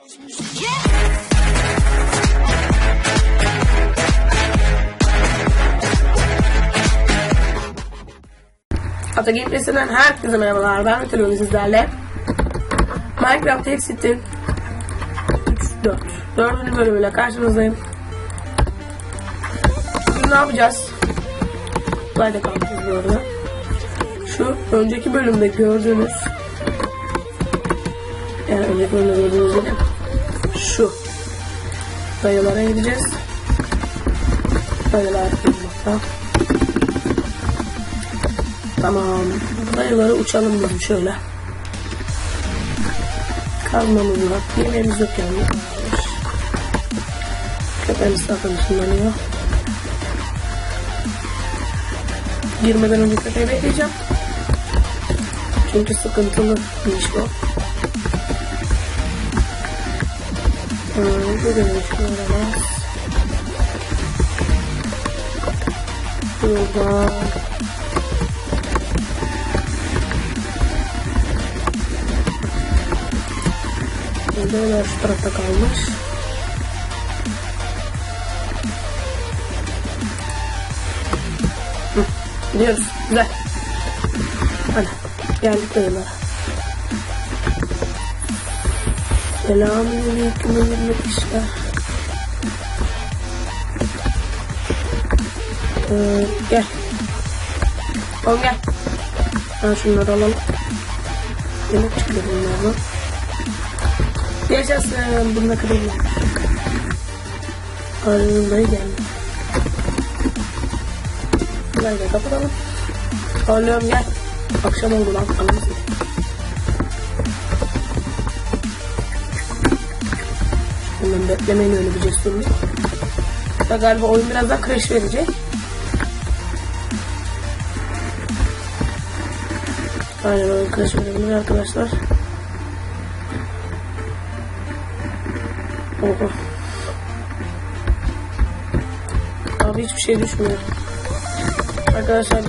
Ata Gameplay'sinden herkese merhabalar. Ben Metalon sizlerle. Minecraft Exit'in 3, 4. 4. bölümüyle karşınızdayım. Bugün ne yapacağız? Slayda kalmışız bu arada. Şu önceki bölümde gördüğünüz yani önceki bölümde gördüğünüz gibi dayılara gideceğiz. Dayılar bulmakta. Tamam. Dayıları uçalım biz şöyle. Kalmamız var. Yemeğimiz yok yani. Köpeğimiz zaten ışınlanıyor. Girmeden önce köpeği bekleyeceğim. Çünkü sıkıntılı bir iş bu. Hmm, bu da bir şey yaramaz. Burada Böyle şu tarafta kalmış. Hı, Gidiyoruz. Güzel. Hadi. Geldik dayılara. Selamünaleyküm hayırlı işler. Ee, gel. Oğlum gel. Ha şunları alalım. Yemek çıkıyor bunlardan. Yaşasın. Bununla kırılma. Arılayı geldi. Burayı da kapatalım. Oğlum gel. Akşam oldu lan. Anladın Bundan beklemeyin öyle bir cesurluğu. Da galiba oyun biraz daha crash verecek. Aynen oyun crash verebilir arkadaşlar. Oha. Abi hiçbir şey düşmüyor. Arkadaşlar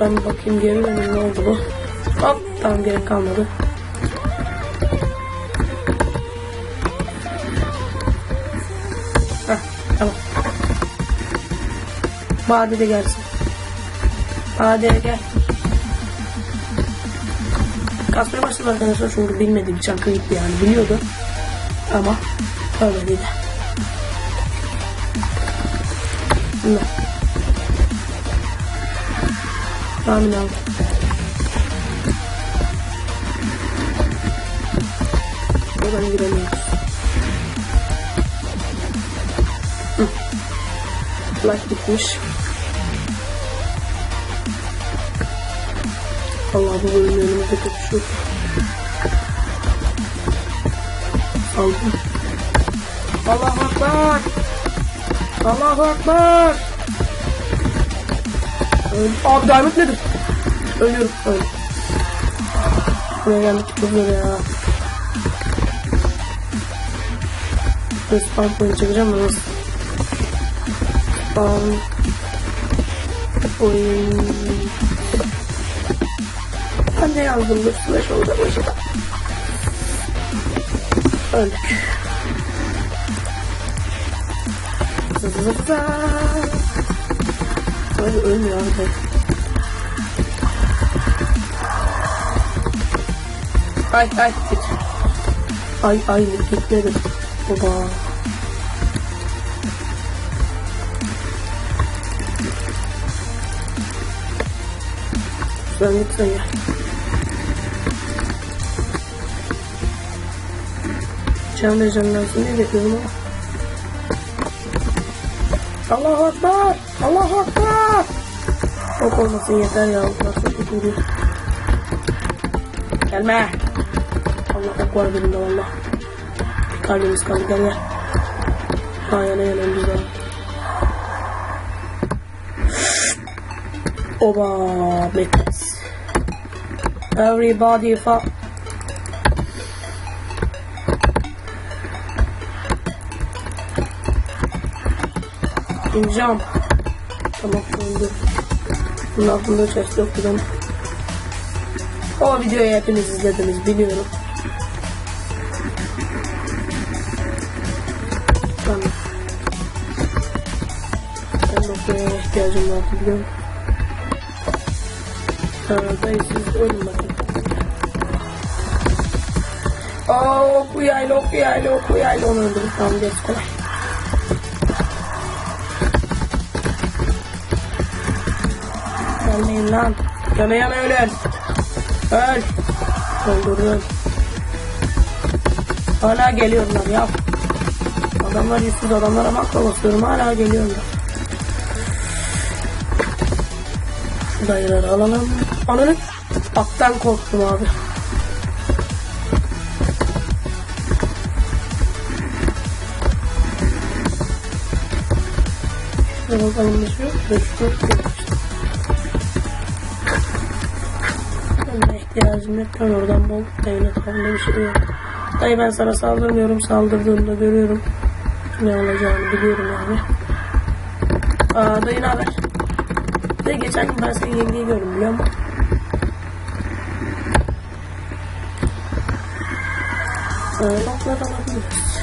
ben bakayım geri döneyim ne oldu bu. Hop tamam gerek kalmadı. Tamam. Bade de gelsin. Bade gel. Kasmaya başladı arkadaşlar çünkü bilmediğim çankı gitti yani biliyordu. Ama öyle değil. Ne? Amin abi. Buradan giremiyoruz. Light bitmiş. Allah bu bölümün önümüzde şu. Aldım. Allahu Akbar. Allahu Akbar. Öl Abi diamond nedir? Ölüyorum. Öl. Buraya geldik zor ya. Dur spawn point çekeceğim nasıl? Spawn point. Ben ne yazdım? Dur slash olacak başına. Öldük. Zıza. Abi ölmüyor abi. Ay ay git. Ay ay gitmedim. Baba. Sen lütfen ya. Can vereceğim lazım diye bekliyorum ama. Allahu Akbar! Allahu Akbar! Çok olmasın yeter ya. Nasıl tutuyor? Gelme! Allah Akbar benim de valla. Kalbimiz kaldı gel gel. Ha yana yana güzel. Oba Metas. Everybody fa... Jump. Tamam öldü. Bunun aklımda ses yok dedim. O videoyu hepiniz izlediniz biliyorum. Tamam. Ben noktaya ihtiyacım var biliyorum. Tamam dayı siz bakayım. Aa oku yayla oku yayla oku yayla onu öldürdüm. Tamam geç kolay. Gelmeyin lan. Yana yana ölün. Öl. Öldürün. Hala geliyorlar ya. Adamlar yüzsüz adamlara makro basıyorum hala geliyorlar. Dayıları alalım. Ananı attan korktum abi. Şuraya bakalım bir şey yok. Beş dört beş. Benim ihtiyacım yok. Ben oradan bol dayına tavrında bir şey yok. Dayı ben sana saldırmıyorum. Saldırdığımda görüyorum. Ne olacağını biliyorum yani. Aa dayı ne haber? Dayı geçen gün ben senin yengeyi biliyor musun? Ee, oklar alabiliriz.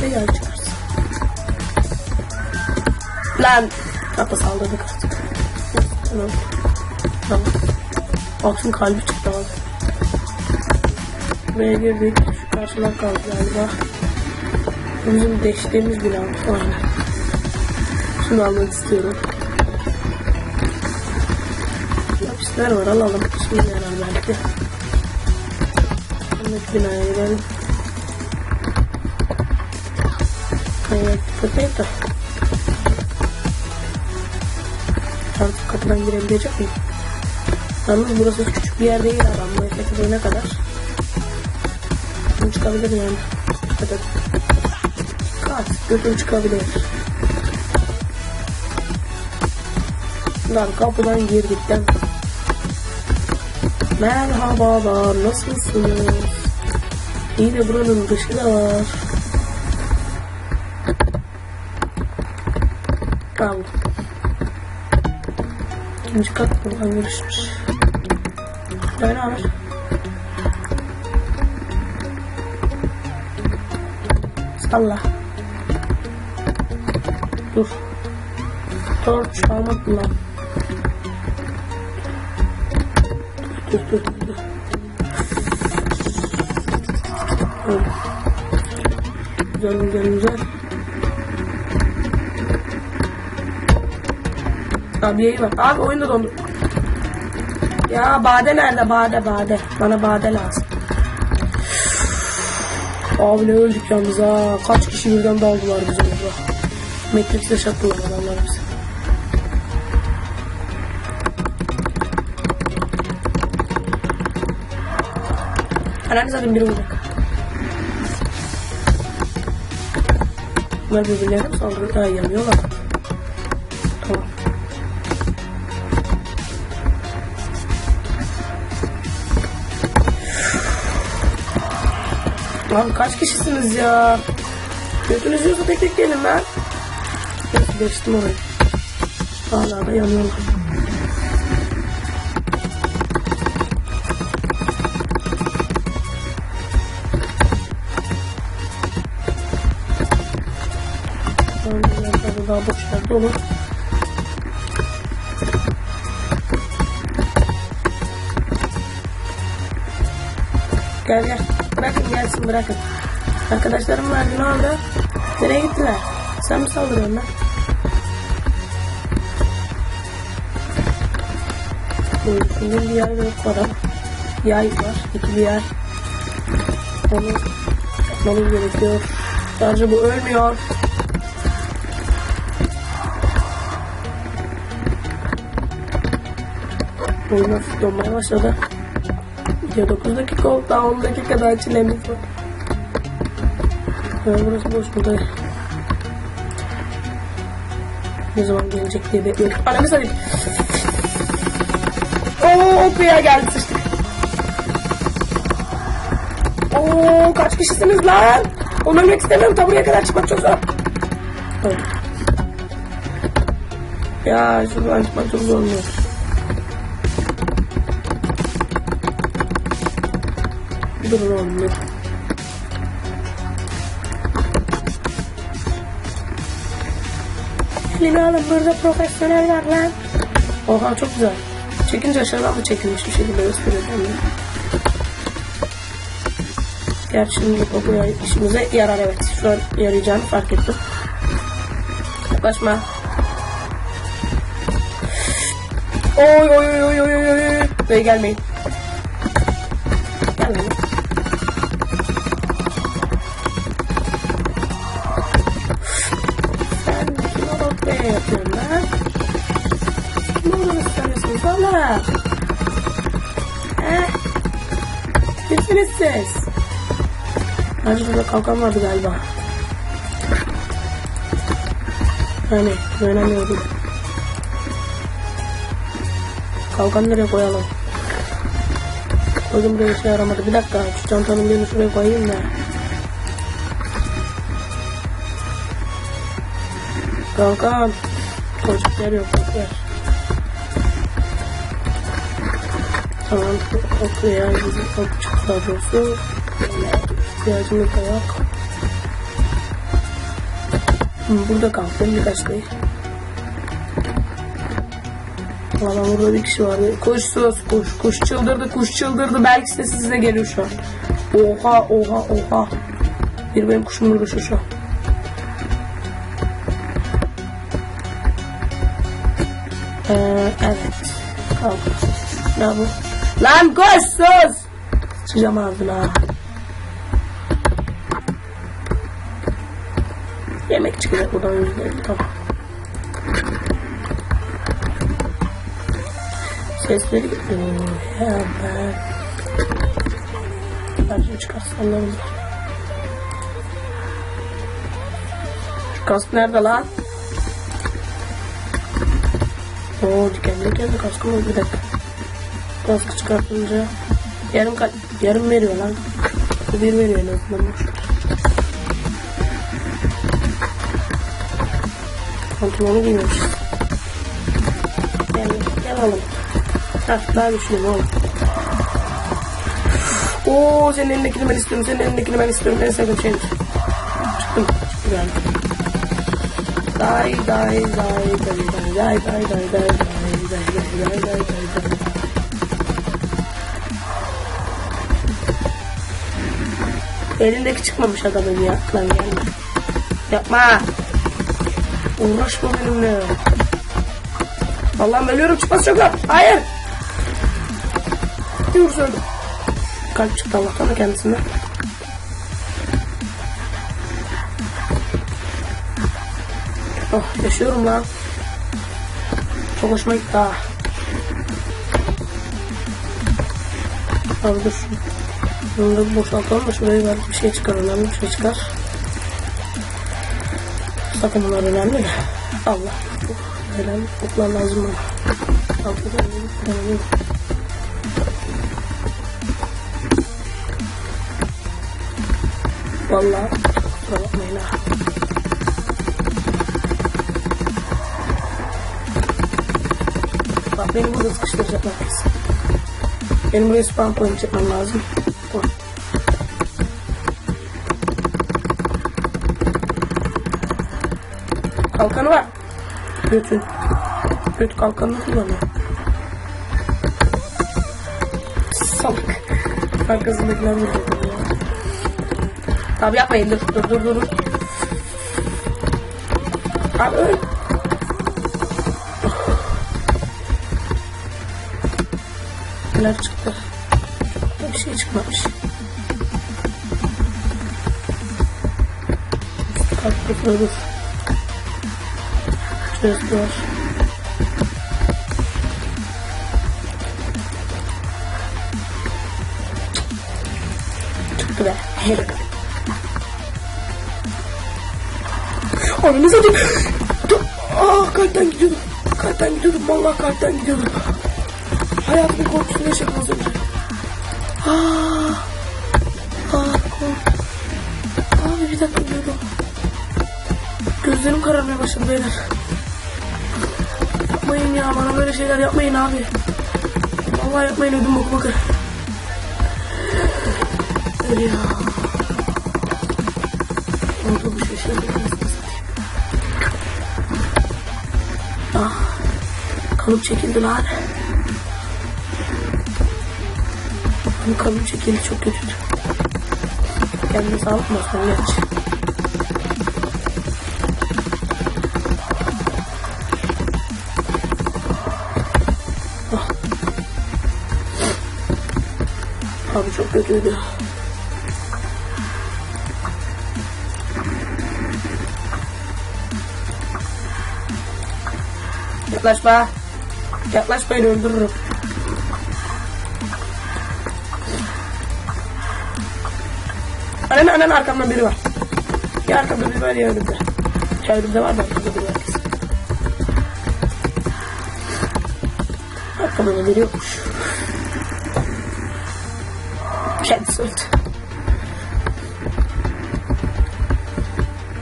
Dayı açarsın. Lan! Kapı saldırdık artık. Tamam. Tamam. Baksın kalbi çıktı abi. Buraya girdik. Şu karşıdan kaldı galiba. Bizim deştiğimiz bir an. Aynen. Şunu almak istiyorum. Lapisler var alalım. Belki. Sonraki binaya gidelim. Evet, potato. Artık kapıdan girebilecek miyim? Yalnız burası küçük bir yer değil adam. Bu efekte ne kadar? Götüm çıkabilir yani. Et. Dikkat. Götüm çıkabilir. Lan kapıdan girdikten. Merhabalar. Nasılsınız? İyi de buranın dışı da var. Kaldım. İkinci kat buradan görüşmüş. Ne haber? Salla. Dur. Torç almadım lan. Güzel güzel güzel. Abi yayı var. Abi oyunda dondu. Ya bade nerede? Bade bade. Bana bade lazım. Abi ne öldük yalnız ha. Kaç kişi birden daldılar bize burada. Matrix'te şattılar adamlar bize. Ananı zaten biri vuracak. Bunlar birbirlerine saldırıyor? Ha yanıyorlar. Tamam. Lan kaç kişisiniz ya? Götünüz yiyorsa tek tek gelin lan. Neyse geçtim orayı. Hala da yanıyorlar. Daha boş yer dolu. Gel gel. Bırakın gelsin bırakın. Arkadaşlarım vardı ne oldu? Nereye gittiler? Sen mi saldırıyorsun lan? Şimdi bir yer yok var ama. Yay var. İki bir yer. Onu yapmamız gerekiyor. Sadece bu ölmüyor. Oyun hafif donmaya başladı. Video 9 dakika oldu. Daha 10 dakika daha çilemiz var. Evet, burası boş burada. Ne zaman gelecek diye bekliyorum. Ananı satayım. Oo kıya geldi sıçtık. Oo kaç kişisiniz lan? Onu ölmek istemiyorum. Ta buraya kadar çıkmak çok zor. Evet. Ya şuradan çıkmak çok zor oluyor. Durun oğlum. dur. Oğlum burada profesyonel var lan. Oha çok güzel. Çekince aşağıdan da çekilmiş bir şekilde gösteriyor kendini. Gerçi şimdi buraya işimize yarar evet. Şu an yarayacağını fark ettim. Yaklaşma. Oy oy oy oy oy oy. Buraya. Gelmeyin. Valla? He? Kimsiniz siz? Bence burada kalkan vardı galiba. Yani güvenemiyorum. Kalkan nereye koyalım? Koydum buraya şey yaramadı. Bir dakika şu çantanın birini şuraya koyayım da. Kalkan. Koyacak yer yok. Yer. Tamam. Ok veya bizim ok çıktı daha doğrusu. Böyle ihtiyacımız da yok. Burada kalktım birkaç değil. Valla burada bir kişi vardı. Kuş sus kuş. Kuş çıldırdı kuş çıldırdı. Belki de size geliyor şu an. Oha oha oha. Bir benim kuşum burada şu şu an. Ee, evet. Kalk. Ne bu? Lan koş sus. Sıçacağım ağzına. Yemek çıkacak buradan yüzleri. Tamam. Sesleri geliyor. Ya ben. Bence çıkarsam olur? Şu kask nerede lan? Oo dikenli dikenli kaskım var bir dakika. Kaskı çıkartınca yarım yarım veriyor lan. Bu bir veriyor en azından. Pantolonu giymemişiz. Gel oğlum. Hah daha güçlüyüm oğlum. Oo senin elindekini ben istiyorum. Senin elindekini ben istiyorum. En sevdiğim şeydir. Çıktım. Çıktı yani. Day day day day day day day day day day day day day day day Elindeki çıkmamış adamın ya. Gelme. Yapma. Uğraşma benimle. Allah'ım ölüyorum çıkmaz çok lan. Hayır. Dur söyle. Kalp çıktı Allah'tan da kendisinden. Oh yaşıyorum lan. Çok hoşuma gitti ha. Abi. Bunu boşaltalım da şuraya belki bir şey çıkar. Önemli bir şey çıkar. Sakın bunlar önemli de. Allah. Önemli. Oklar lazım bana. Altıda önemli. Vallahi kusura bakmayın ha. Bak beni burada sıkıştıracaklar kesin. Benim buraya spam point çekmem lazım. Kalkanı var. Götün. Göt kalkanını kullanıyor. Salak. Arkasındakiler vurdu ya. Abi yapmayın dur dur dur dur. Abi öl. Neler çıktı? Bir şey çıkmamış. Kalktı dur. Çözdüler. Çıktı be. Helal. Ananı satayım. Ah kalpten gidiyordum. Kalpten gidiyordum. Vallahi kalpten gidiyordum. Hayatımın korkusunu yaşadım az önce. Ah. Ah kork. Abi bir dakika diyordum. Gözlerim kararmaya başladı beyler. Yapmayın ya bana böyle şeyler yapmayın abi. Vallahi yapmayın ödüm boku bakır. Ya. Oldu bu şey şey. Ah, kalıp çekildi kalıp çekildi çok kötüydü. Kendine sağlık mı olsun geç. Abi çok kötüydü. Yaklaşma. Yaklaşma beni öldürürüm. Anan anan arkamda biri var. Ya arkamda biri var ya önümde. Ya var da arkamda biri var kesin. Arkamda da biri yokmuş. Öldü.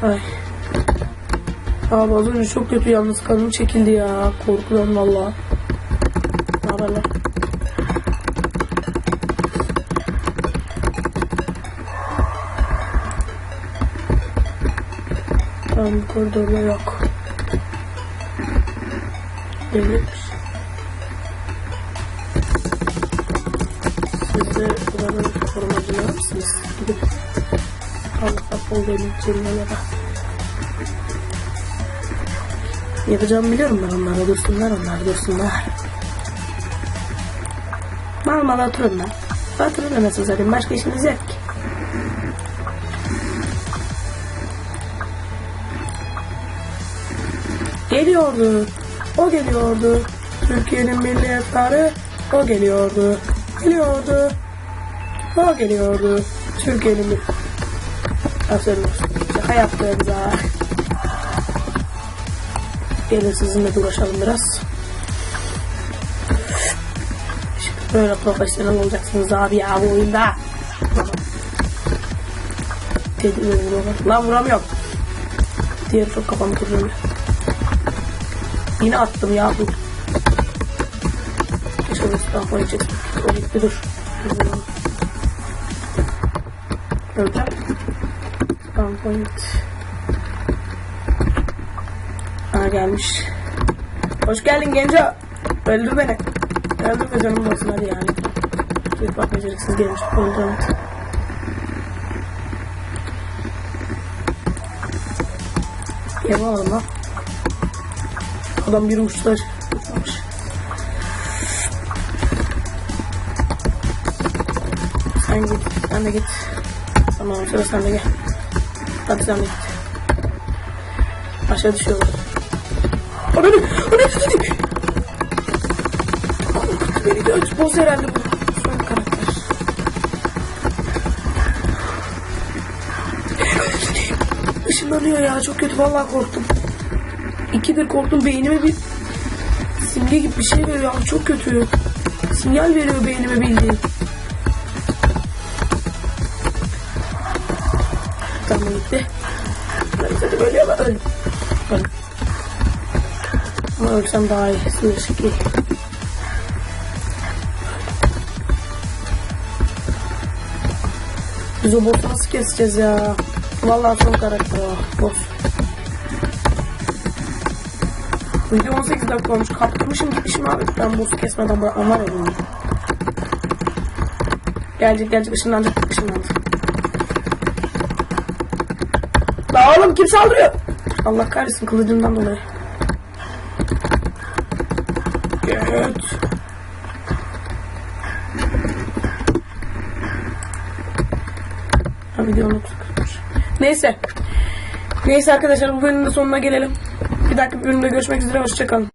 Ay. Abi az önce çok kötü yalnız kanım çekildi ya. Korkudan valla. Ne haber lan? Tamam koridorda yok. Devletmiş. Mısınız? Gidip Avrupa benim kelimelere. Yapacağımı biliyorum ben onlara dursunlar onlar dursunlar. Mal mal oturun lan. Oturun anasını zaten başka işiniz yok ki. Geliyordu. O geliyordu. Türkiye'nin milli eftarı o geliyordu. Geliyordu. O geliyordu. Türkiye'nin olsun. Şaka yaptığımıza. Gelin sizinle uğraşalım biraz. Şimdi böyle profesyonel olacaksınız abi ya bu oyunda. Lan vuramıyorum. Diğer çok kafamı kırıyor. Yine attım ya bu. Keşke bir tampon içeceksin. O gitti dur. Tampon gitti. Ha gelmiş. Hoş geldin genco. Öldür beni. Öldür be canım olsun hadi yani. Bir bak beceriksiz gelmiş. Öldürün. Yapamadım lan. Adam bir uçta uçmamış. Sen git. Sen de git. Tamam sıra sen de gel. Hadi sen de git. Aşağı düşüyorlar. Ananı! Ananı! Korkuttu beni de öç boz herhalde bu. Son karakter. Işınlanıyor ya çok kötü vallahi korktum. İkidir korktum beynime bir simge gibi bir şey veriyor çok kötü. Sinyal veriyor beynime bildiğin. Öl. Öl. Ama ölsem daha iyi. Sınır şekli. Biz o boss'u nasıl keseceğiz ya? Vallahi son karakter o. Boss. Video 18 dakika olmuş. Kaptırmışım gitmişim abi. Ben boss'u kesmeden bırakmam var ya bunu. Gelecek gelecek ışınlanacak ışınlanacak. La oğlum kim saldırıyor? Allah kahretsin kılıcımdan dolayı. Evet. Ha video unutmuş. Neyse. Neyse arkadaşlar bu bölümün de sonuna gelelim. Bir dakika bölümde görüşmek üzere. Hoşçakalın.